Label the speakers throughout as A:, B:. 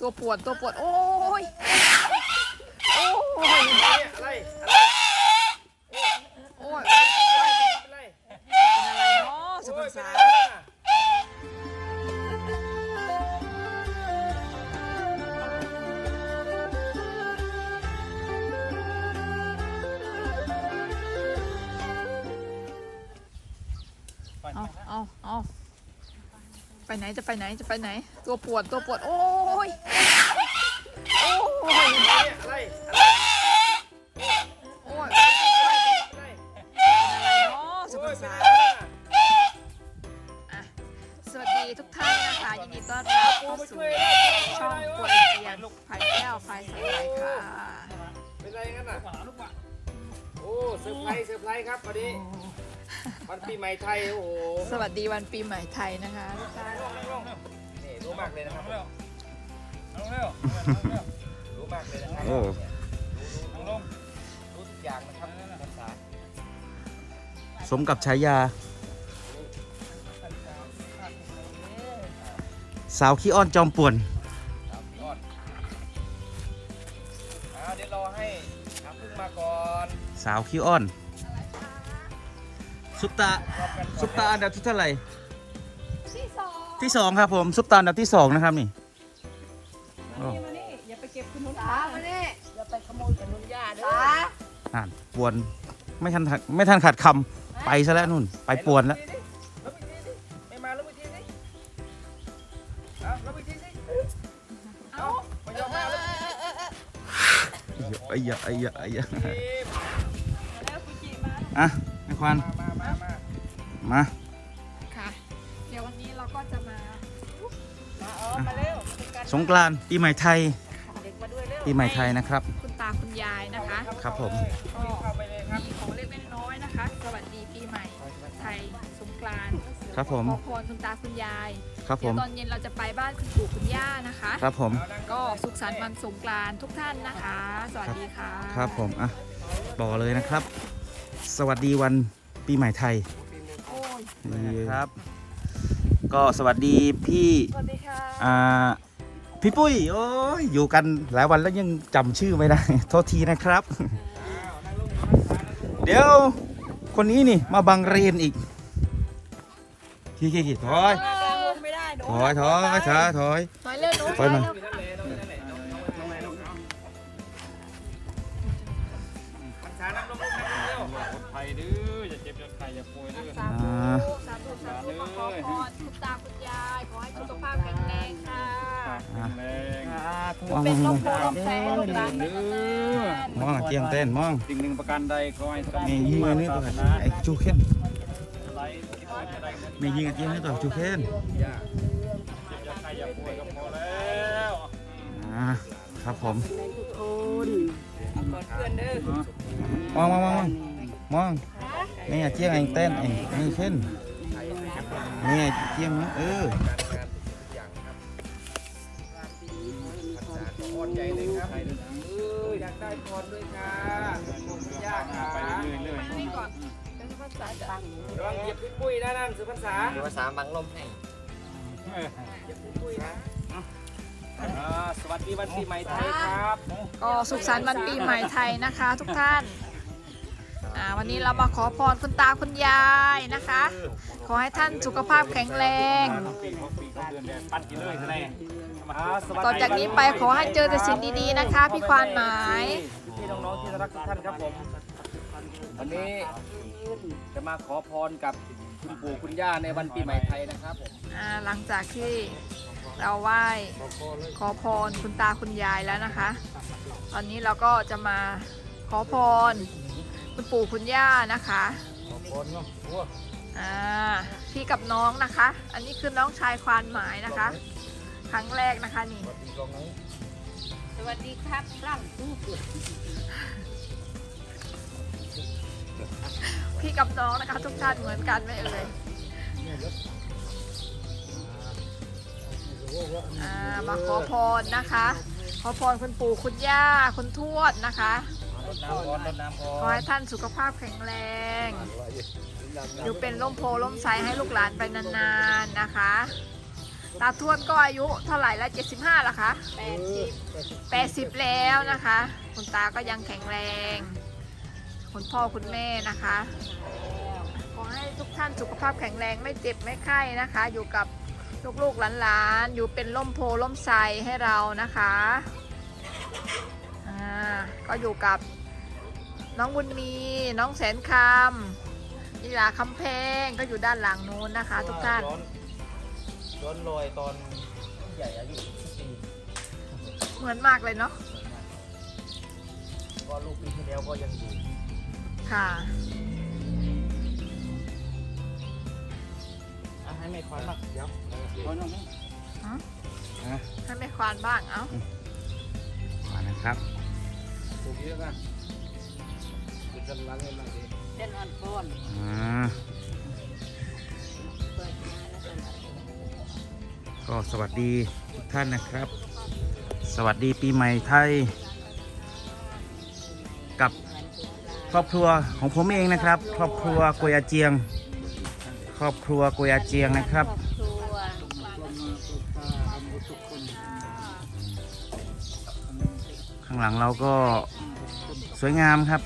A: ตัวปวดตัวปวด โอ้ย โอ้ย
B: อะไร อะไร
A: โอ้ย
B: อะไร
A: เป็นอะไรเนาะสุพรรณษาเอาเอาเอา ไปไหนจะไปไหนจะไปไหน ตัวปวดตัวปวดโอ้ยโอ้ย
B: อะไร
A: โอ้ย
B: อะไร
A: อะไรเนาะสุพรรณษาอะสวัสดีทุกท่านนะคะยินดีต้อนรับเข้าสู่ช่องกวนเจียนไผ่แก้วไฟสลายค่ะ
B: เป็นไรงั้นน่ะโอ้เซอร์ไพรส์เซอร์ไพรส์ครับวันนี้ วันปีใหม่ไทยโอ้โห
A: สวัสดีวันปีใหม่ไทยนะคะทุกท่าน
B: นี่รู้มากเลยนะครับ
C: เร็วลงเร็ว
B: รู้มากเลยนะครับ
D: โอ้
C: ลงลง
B: รู้ทุกอย่างนะครับภาษา
D: สมกับฉายา สาวขี้อ้อนจอมป่วน
B: สามยอดอ่าเดี๋ยวรอให้น้ำพึ่งมาก่อน
D: สาวขี้อ้อน ซุปตา
B: รอบกันก่อน
D: ซุปตาอันดับที่เท่าไหร่
A: ที่สอง
D: ที่สองครับผมซุปตาอันดับที่สองนะครับนี่โอ้
A: มานี่อย่าไปเก็บคุณนุ้น
E: ตามานี่อย่าไปขโมยขนุนย่าเด้อ
D: อ่านปวนไม่ทันทันไม่ทันขาดคำไปซะแล้วนู่น ไปปวนแล้ว
B: ลบอีกทีสิไม่มาลบอีกทีสิเอาลบอีกทีสิเอาไม่ยอมมาลบอีกที
D: ไอ้ยะไอ้ยะไอ้ยะ
A: แล้วกุจิมา
D: อะไอ้ควัน
B: มามามา
D: มา
A: ค่ะเดี๋ยววันนี้เราก็จะมา
E: มาเออมาเร็วกัน
D: สงกรานต์ปีใหม่ไทย
E: เด็กมาด้วยเร็ว
D: ปีใหม่ไทยนะครับ
A: คุณตาคุณยายนะคะ
D: ครับผม
A: ก็มีของเล็กๆน้อยๆนะคะ สวัสดีปีใหม่ไทยสงกรานต์
D: ครับผม
A: ขอพรคุณตาคุณยาย
D: ครับผ
A: เดี๋ยว
D: ม
A: ตอนเย็นเราจะไปบ้านคุณปู่คุณย่านะคะ
D: ครับผม
A: ก็สุขสันต์วันสงกรานต์ทุกท่านนะคะ สวัสดีค่ะ
D: ครับผมอะต่อเลยนะครับ สวัสดีวันปีใหม่ไทย
A: โอ้ย
D: นี่ครับ ก็สวัสดีพี่
A: สวัสดีค่ะ
D: อ่า พี่ปุ้ย โอ้ยอยู่กันหลายวันแล้วยังจำชื่อไม่ได้ โทษทีนะครับ เดี๋ยว คนนี้นี่มาบังเรียนอีกขี่ขี่ขี่ถอย
E: ไม่ได้หนู
D: ถอยถอยช้าถอย
A: ถอยเร็วหนู
D: ถอยมา
A: เร็ว
B: นั่นแหละนั่นแหละน้องน้องน้องน้องน้องภาษานักลงทุนนักเที่ยว
C: ปลอดภัยดื้อ อย่าเจ็บอย่าไข้อย่าป่วยดื้อ
A: สา
D: อ่า
A: ธุสาธุสาธุมาขอพรคุณตาคุณยาย ขอให้สุขภาพแข็งแรงค่ะ
C: แข็งแรง
D: มอง
A: เป็น
D: ม
A: ล
D: อง
A: มโพลมแสงลูกหลานไปนาน
D: มองเจียงเต้นมอง
C: สิ่งหนึ่งประการใดขอให้สม
D: มียิงอันนี้ตัวไอ้จูเคน
C: อะไรที่ว่าจะได้เงิน
D: มียิงอันนี้ให้ตัวจูเคน
B: อย่า
C: เจ็บอย่าไข้อย่าป่วยก็พอแล้ว
D: อ่าครับผม
E: ทุกคนเอาก่อนเพื่อนเด้อ
D: มองมองมองมองมอง นี่เจียงไอ้เต้นไอ้นี่เช่นนี่เจียงนะเออ
B: การงานทุกอย่างครับภาษาพรใหญ่เลยครับเอออยากได้พรด้วยค่ะยากค่ะ
C: ไปเรื่อยๆเรื่อย
A: นี่ก่อนเป็นภาษาจะ
B: ระวังเหยียบปุ้ยนะนั่นสุภาษา
F: ภาษาบังลมให้
B: เหยียบปุ้ยนะสวัสดีวันปีใหม่ไทยครับ
A: ก็สุขสันต์วันปีใหม่ไทยนะคะ ทุกท่าน อ่าวันนี้เรามาขอพรคุณตาคุณยายนะคะ ขอให้ท่านสุขภาพแข็งแรง
C: ปีเขาปีเขาเดือนแดดปั้นกินเลยทนาย
B: อ่าสวัสดี
A: ต่อจากนี้ไปขอให้เจอแต่สิ่งดีๆนะคะ พี่ควานหมาย
B: พี่น้องๆที่รักทุกท่านครับผมวันนี้จะมาขอพรกับคุณปู่คุณย่าในวันปีใหม่ไทยนะครับผม
A: อ่าหลังจากที่เราไหว้ขอพรคุณตาคุณยายแล้วนะคะ ตอนนี้เราก็จะมาขอพร คุณปู่คุณย่านะคะ
B: ขอพรเนาะโอ้
A: อ่าพี่กับน้องนะคะ อันนี้คือน้องชายควานหมายนะคะ ครั้งแรกนะคะนี่
B: สวัสดีกองนี้
E: สวัสดีครับร่างผู้
A: พี่กับน้องนะคะ ทุกท่านเหมือนกันไหมเอ่ยอ่ามาขอพรนะคะ ขอพรคุณปู่คุณย่าคุณทวดนะคะ
B: รดน้ำพรรดน้ำพ
A: ขอ
B: ร
A: ให้ท่านสุขภาพแข็งแรง อยู่เป็นร่มโพล่มไทรให้ลูกหลานไปนานๆนะคะ ตาทวดก็อายุเท่าไหร่แล้ว75ละคะ
E: แปดสิบ
A: 80 แล้วนะคะ คุณตาก็ยังแข็งแรง คุณพ่อคุณแม่นะคะ ขอให้ทุกท่านสุขภาพแข็งแรงไม่เจ็บไม่ไข้นะคะ อยู่กับลูกๆหลานๆอยู่เป็นล่มโพล่มไทรให้เรานะคะอ่าก็อยู่กับ น้องบุญมี น้องแสนคำนี่ลาคำแพงก็อยู่ด้านหลังนู้นนะคะ ทุกท่าน
D: ย้อนย้อนรอยตอนใหญ่อายุ10ปี
A: เหมือนมากเลยเนาะ
D: ก็ลูกปีที่แล้วก็ยังอยู่
A: ค่ะ
D: อะให้ไม่คอยมากเดี๋ยว
C: คนนั้น
A: ฮะ
D: อะ
A: ให้ไม่ควานบ้าง เอ้า
D: มานะครับ
C: ถูกเยอะนะคือ กันหลังกันหลังดี
E: เส้นอ่อนก้อน
D: อ่า
E: เปิดมาแล้วก็
D: ก็สวัสดีทุกท่านนะครับ สวัสดีปีใหม่ไทย กับครอบครัวของผมเองนะครับ ครอบครัวกวยอาเจียง ครอบครัวกวยอาเจียงนะครับ
E: ครอบครัว
D: ข้างหลังเราก็สวยงามครับ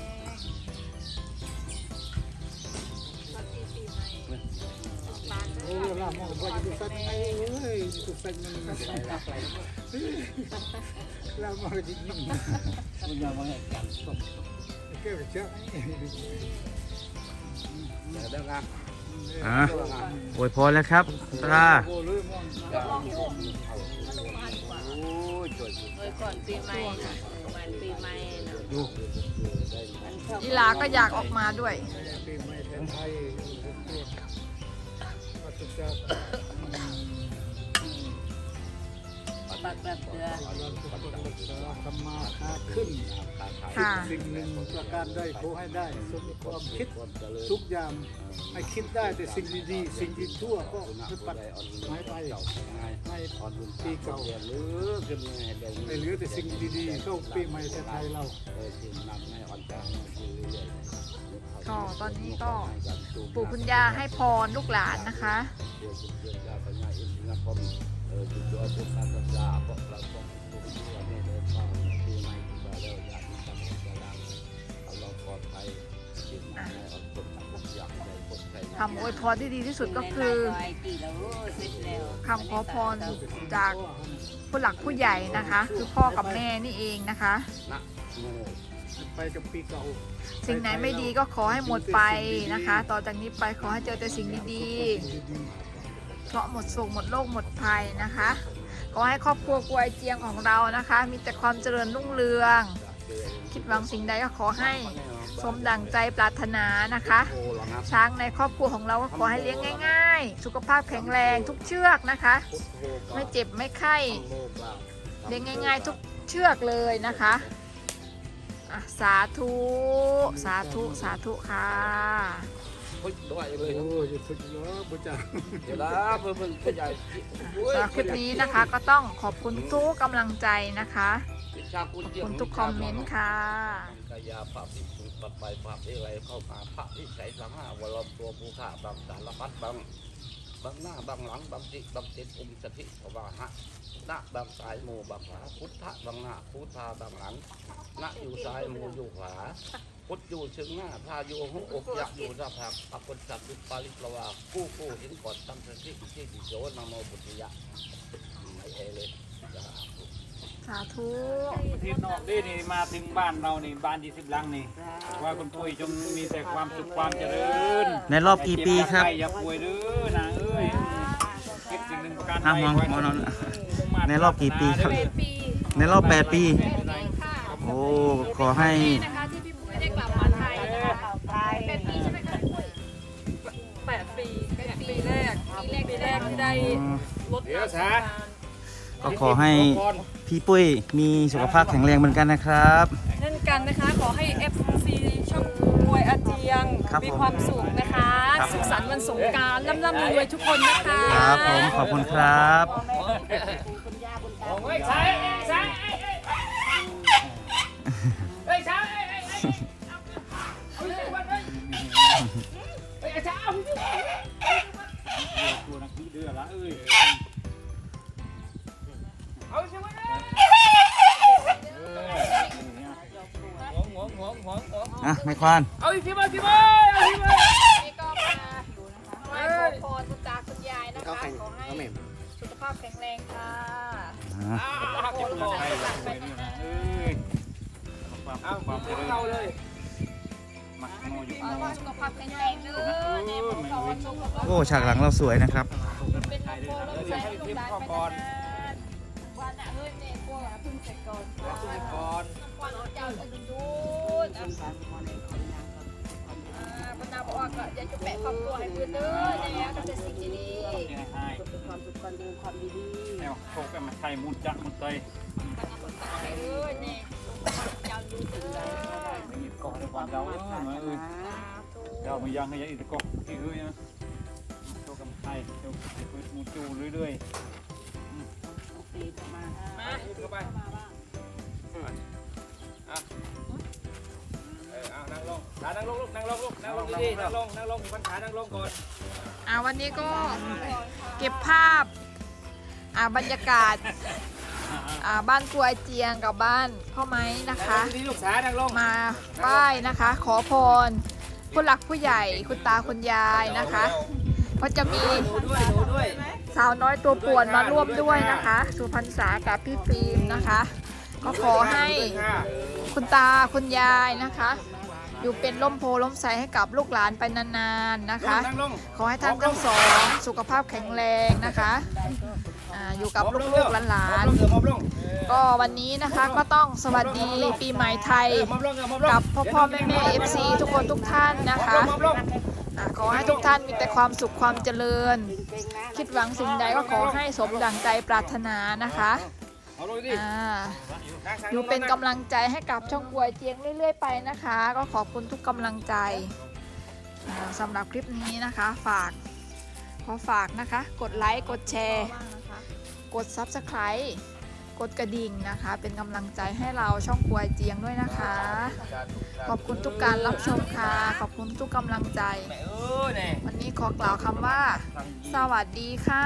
B: อ้ล่ามองว่าจะดูสัตว์ไอ้เอ้ยดูสัตว์มันมันใส่ลาไปล่ามองจริงๆ
C: มันยังว่าการส่ง
B: เกี่ยวกับเจ้า
C: เดี๋ยวได้ละ
D: อะอวยพรแล้วครับคุณตา
B: โอ้เลยมอง
C: โอ้ยจ่อย
E: โดยก่อนปีใหม่นะเออวันปีใหม่เนอะ
D: ดู
E: มันชอบ
A: ยีลาก็อยากออกมาด้วย
B: ปีใ stuff. ปั
E: กแบบเดือ
B: เรารักษาธรรมาค้าขึ้น
A: ค่ะ
B: สิ่งหนึ่งประการได้ขอให้ได้สมความคิดทุกอย่างให้คิดได้แต่สิ่งดีๆสิ่งที่ชั่วก็ให้ปัดหายไปให้ปีเก่า
C: หรือขึ้นมาให้ได้
B: ให้เหลือแต่สิ่งดีๆเข้าปีใหม่ไทยเรา
C: ก็
A: ตอนนี้ก็ปู่คุณยาให้พรลูกหลานนะคะ
C: อนยาปัญญาอินทรีย์พรมเออจุดยอดทุกการศึกษาพวกเราต้องทุกที่ในเดินทางปีใหม่ที่เราเริ่มอยากมีความสุขแล้วเอาเราปลอดภัยสิ่งใหม่อ่อนคนทั้งหมดอยากในไทย
A: คำอวยพรที่ดีที่สุดก็คือคำขอพรจากผู้หลักผู้ใหญ่นะคะ คือพ่อกับแม่นี่เองนะคะ
B: ไปกับปีเก่า
A: สิ่งไหนไม่ดีก็ขอให้หมดไปนะคะ ต่อจากนี้ไปขอให้เจอแต่สิ่งดีๆ ราะหมดโศกหมดโรคหมดภัยนะคะขอให้ครอบครัวกวยเจียงของเรานะคะ มีแต่ความเจริญรุ่งเรือง คิดหวังสิ่งใดก็ขอให้สมดังใจปรารถนานะคะ ช้างในครอบครัวของเราก็ขอให้เลี้ยงง่าย ๆ สุขภาพแข็งแรงทุกเชือกนะคะ ไม่เจ็บไม่ไข้เลี้ยงง่าย ๆ ทุกเชือกเลยนะคะสาธุ สาธุ สาธุค่ะ
C: เฮ้ยด้วยเลย
B: โอ้ยสุดยอดบุญจ้า
C: เดี๋ยวนะเพื่อนเพื่อนผู้ใหญ่
A: สำหรับคลิปนี้นะคะ ก็ต้องขอบคุณทุกกำลังใจนะคะ
C: ชาคุณ
A: ขอบ
C: เจีย
A: คุณทุกคอมเมนต์ค่ะ
C: กายาปราบที่สุดปัดไปปราบที่ไรเข้ามาพระที่ใส่สังหาวรตัวภูขาบางสารพัดบางบางหน้าบางหลังบางจิตบางจิตอุมสถิภวาหะหน้าบางสายโมบางขวาพุทธะบางหน้าพุทธาบางหลังหน้าอยู่ซ้ายโมอยู่ขวา พุทธอยู่เชิงหน้าพาอยู่หัวอกยักอยู่หน้าผากอกุสัตตุปาลิปลวากู้กู้หินกอดตั้งสติที่ติโยนโมปุติยะไม่เอเลย
A: สาธุ
F: ประเทศนอกนี่นี่มาถึงบ้านเรานี่บ้านยี่สิบลังนี่ว่าคุณปุ้ยจงมีแต่ความสุขความเจริญ
D: ในรอบกี่ปีครับ
F: อย่าป่วยเด้อนะเอ้ยคิดสิ่งหนึ่งประการ
D: ห้ามอง
F: ใด
D: มองนอน
F: ใน
D: รอบกี่ปีครับ ในรอบ8ปี โอ้ขอให้
A: ปี
G: แรกที่ได้รถ
F: เดี๋ยวสา
D: ก็ขอให้พี่ปุ้ยมีสุขภาพแข็งแรงเหมือนกันนะครับ
G: เช่นกันนะคะ ขอให้ FC ช่องมวยอาเจียง
D: ครับ
G: มีความสุขนะคะ
D: ครับ
G: สุขสันต์วันสงกรารร่ำร่ำรวยๆทุกคนนะคะ
D: ครับผมขอบคุณครับ
E: คุณย่าคุณต
F: อะ
D: ไม่ควาน
F: เอาอีกทีมาทีมาเอาอีกทีมา
A: นี่ก็มาอยู่นะคะไหว้ขอพรคุณตาคุณยายนะคะขอให้สุขภาพแข็งแรงค่ะ
D: อะ
F: หักเจ็บคอเอ้ยความความเจริญ
E: เข้าเลย
F: มักโมอยู่
A: ขอให้สุขภาพแข็งแรงเด้อในหมู่สอนสุขภาพ
D: โอ้ฉากหลังเราสวยนะครับ
A: เป็นโลำไส้ให้ลูกหลานไปนะ เฮ้ยเนี่ยพวกอะเพึ่งเสร็จก่อนค่ะ
E: ก่อน
A: วันเจ้าจะดูดอะอ่าบรรดาบอกว่าก็อยากจะแปะครอบครัวให้เพื่อนเด้อเนี่ยก็จะสิ่งที่ดี
F: ยังไงให้
E: ความสุขความดีความดี
F: แนวโชคกันมาไทยมุนจักมุนเตย
A: ไปเด้อเนี่ยเจ้าดูเด้อ
F: ไม่มีกอกในความเดาเออมาเออเดามายังให้ยังอีกกอกที่เฮ้ยนะโชคกันมาไทยโชคมุนจูเรื่อย
E: ตีมา
F: ๆมาเข้าไปเอานั่งลงขานั่งลงลูกนั่งลงลูกนั่งลงดีๆนั่งลงนั่งลงพันขานั่งลงก่อน
A: อ่าวันนี้ก็เก็บภาพอ่าบรรยากาศอ่าบ้านครัวเจียงกับบ้านพ่อไม้นะคะ
F: ดีลูกสานั่งลง
A: มาไหว้นะคะ ขอพรผู้หลักผู้ใหญ่คุณตาคุณยายนะคะก็จะมี
F: หนูด้วยหนูด้วย
A: สาวน้อยตัวป่วนมาร่วมด้วยนะคะ สุพรรษากับพี่ฟิล์มนะคะ ก็ขอให้คุณตาคุณยายนะคะ อยู่เป็นร่มโพล่มใสให้กับลูกหลานไปนานๆนะคะ ขอให้ท่านทั้งสองสุขภาพแข็งแรงนะคะอาอยู่กับลูกๆหลานๆ ก็วันนี้นะคะก็ต้องสวัสดีปีใหม่ไทยกับพ่อพ่อแม่แม่เอฟซีทุกคนทุกท่านนะคะอ่าขอให้ทุกท่านมีแต่ความสุขความเจริญ คิดหวังสิ่งใดก็ขอให้สมดังใจปรารถนานะคะ
F: เอาลงดิ
A: อ่าอยู่เป็นกำลังใจให้กับช่องกวยเจียงเรื่อย ๆ ไปนะคะ ก็ขอบคุณทุกกำลังใจอ่าสำหรับคลิปนี้นะคะ ฝากขอฝากนะคะ กดไลค์ กดแชร์ กด Subscribe กดกระดิ่งนะคะ เป็นกำลังใจให้เราช่องกวยเจียงด้วยนะคะ ขอบคุณทุกการรับชมค่ะ ขอบคุณทุกกำลังใจ
F: เออเนี่ย
A: วันนี้ขอกล่าวคำว่า สวัสดีค่ะ